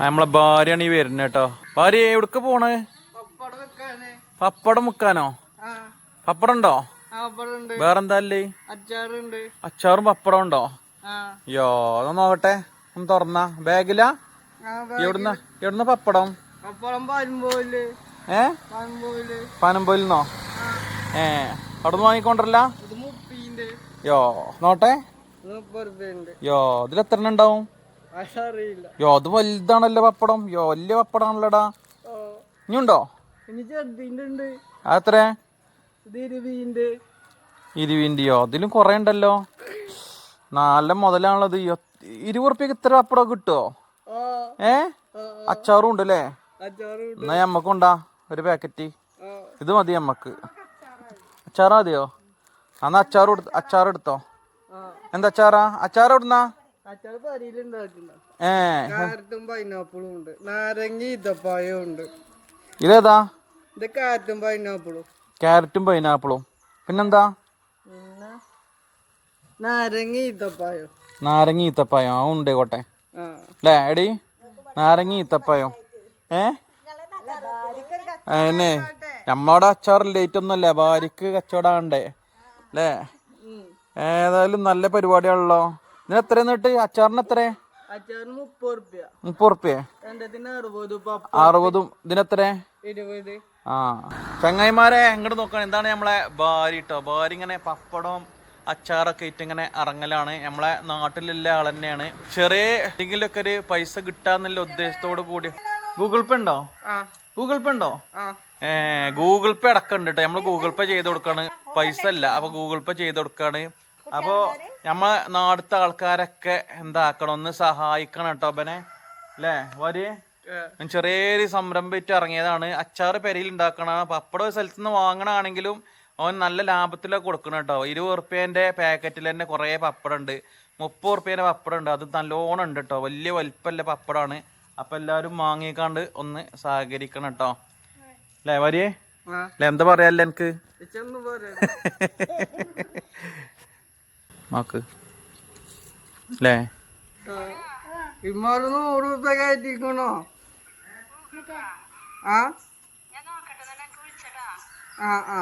നമ്മളെ ഭാര്യയാണ് ഈ വരുന്നത് കേട്ടോ ഭാര്യ എവിടക്ക് പോണ്? പപ്പടം വെക്കാന്? പപ്പടം മുക്കാനോ പപ്പടം ഉണ്ടോ ആ പപ്പടം ഉണ്ട് വേറെന്താ അല്ലേ അച്ചാറുണ്ട് അച്ചാറും പപ്പടം ഉണ്ടോ? യോ അതൊന്ന് നോക്കട്ടെ. ഒന്ന് തുറന്ന. ബാഗില? എവിടുന്ന? എവിടുന്ന പപ്പടം? ഏ? ആ ഏ അവിടുന്ന് വാങ്ങിക്കൊണ്ടല്ല യോ നോട്ടെ. യോ ഇതിൽ എത്ര ഉണ്ടാവും? യോ അത് വലുതാണല്ലോ പപ്പടം. യോ വലിയ പപ്പടാണല്ലോടാ. ഇനിയുണ്ടോ? ഇരുവിന്റെയോ അതിലും കൊറേ ഉണ്ടല്ലോ നല്ല മുതലാണുള്ളത്. ഇരുപത് റുപ്യക്ക് ഇത്ര പപ്പടം കിട്ടുമോ ആ. ഏ? അച്ചാറും ഉണ്ട്. അല്ലേ എന്നാ നമ്മക്കുണ്ടാ ഒരു പാക്കറ്റ്. ഇത് മതി നമ്മക്ക് അച്ചാറ് മതിയോ? എന്നാ അച്ചാറ് അച്ചാർ എടുത്തോ? എന്താ അച്ചാറാ? അച്ചാർ എവിടുന്നാ? ഉണ്ട്. നാരങ്ങ ഈത്തപ്പായവും ഉണ്ട്. ഇതേതാ? ഇത് പൈനാപ്പിളും ക്യാരറ്റും പൈനാപ്പിളും പിന്നെന്താ? പിന്നെ നാരങ്ങ ഈത്തപ്പായോ നാരങ്ങ ഈത്തപ്പായോ ആ ഉണ്ട് കോട്ടെ. അല്ലേ എടി? നാരങ്ങ ഈത്തപ്പായം ഏ? നമ്മളുടെ നമ്മടെ അച്ചാർ ലേറ്റ് ഒന്നുമല്ല? ഭാര്യക്ക് കച്ചവടാണ്ടേ അല്ലേ. ഏതായാലും നല്ല പരിപാടിയാണല്ലോ. ഇതിന് എത്ര എന്നിട്ട്? അച്ചാറിന് എത്ര അച്ചാറിന് മുപ്പത് റുപ്യ മുപ്പത് രണ്ടത്തിന് അറുപത് ഇതിനെത്ര ഇരുപത്. ആ. ചങ്ങായിമാരെ ഇങ്ങോട്ട് നോക്കണം. എന്താണ് നമ്മളെ ഭാര്യ കേട്ടോ ഭാര്യ ഇങ്ങനെ പപ്പടം അച്ചാറൊക്കെ ഇട്ട് ഇങ്ങനെ ഇറങ്ങലാണ് നമ്മളെ നാട്ടിലുള്ള ആൾ തന്നെയാണ്. ചെറിയ എന്തെങ്കിലുമൊക്കെ ഒരു പൈസ കിട്ടാന്നുള്ള ഉദ്ദേശത്തോട് കൂടി ഗൂഗിൾ പേ ഉണ്ടോ? ഗൂഗിൾ പേ ഉണ്ടോ? ഏ ഗൂഗിൾ പേ അടക്കമുണ്ട് കേട്ടോ നമ്മൾ ഗൂഗിൾ പേ ചെയ്ത് കൊടുക്കാണ്. പൈസ അല്ല. അപ്പൊ ഗൂഗിൾ പേ ചെയ്ത് കൊടുക്കാണ്. അപ്പൊ നമ്മ നാടത്തെ ആൾക്കാരൊക്കെ എന്താക്കണം? ഒന്ന് സഹായിക്കണം കേട്ടോ അവനെ അല്ലേ വരി. ചെറിയൊരു സംരംഭിച്ച് ഇറങ്ങിയതാണ്. അച്ചാറ് പെരയിൽ ഉണ്ടാക്കണ പപ്പടം ഒരു സ്ഥലത്ത് നിന്ന് വാങ്ങണാണെങ്കിലും അവൻ നല്ല ലാഭത്തിലൊക്കെ കൊടുക്കണം കേട്ടോ ഇരുപത് ഉറുപ്പ്യന്റെ പാക്കറ്റിൽ തന്നെ കുറേ പപ്പടം ഉണ്ട് മുപ്പത് ഉറുപ്പ്യന്റെ പപ്പടം ഉണ്ട് അത് നല്ലോണം ഉണ്ട് കേട്ടോ വലിയ വലിപ്പമല്ല പപ്പടമാണ് അപ്പം എല്ലാവരും വാങ്ങിക്കാണ്ട് ഒന്ന് സഹകരിക്കണം കേട്ടോ അല്ലേ വരിയേ അല്ലെ എന്താ പറയാല്ലേ എനിക്ക്? നോക്ക്. അല്ലേ? ഇമ്മാര് നൂറ് റുപ്യ കയറ്റിക്കണോ ആ? ആ ആ.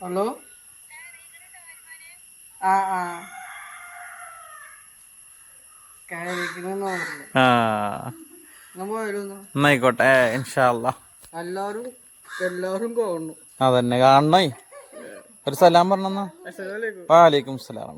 ഹലോ? ആ ആ. എന്നായിക്കോട്ടെ ഇൻഷാല്ല എല്ലാരും എല്ലാരും കാണണം. അതന്നെ കാണണേ. ഒരു സലാം വാലൈക്കും വാലേക്കും സലാം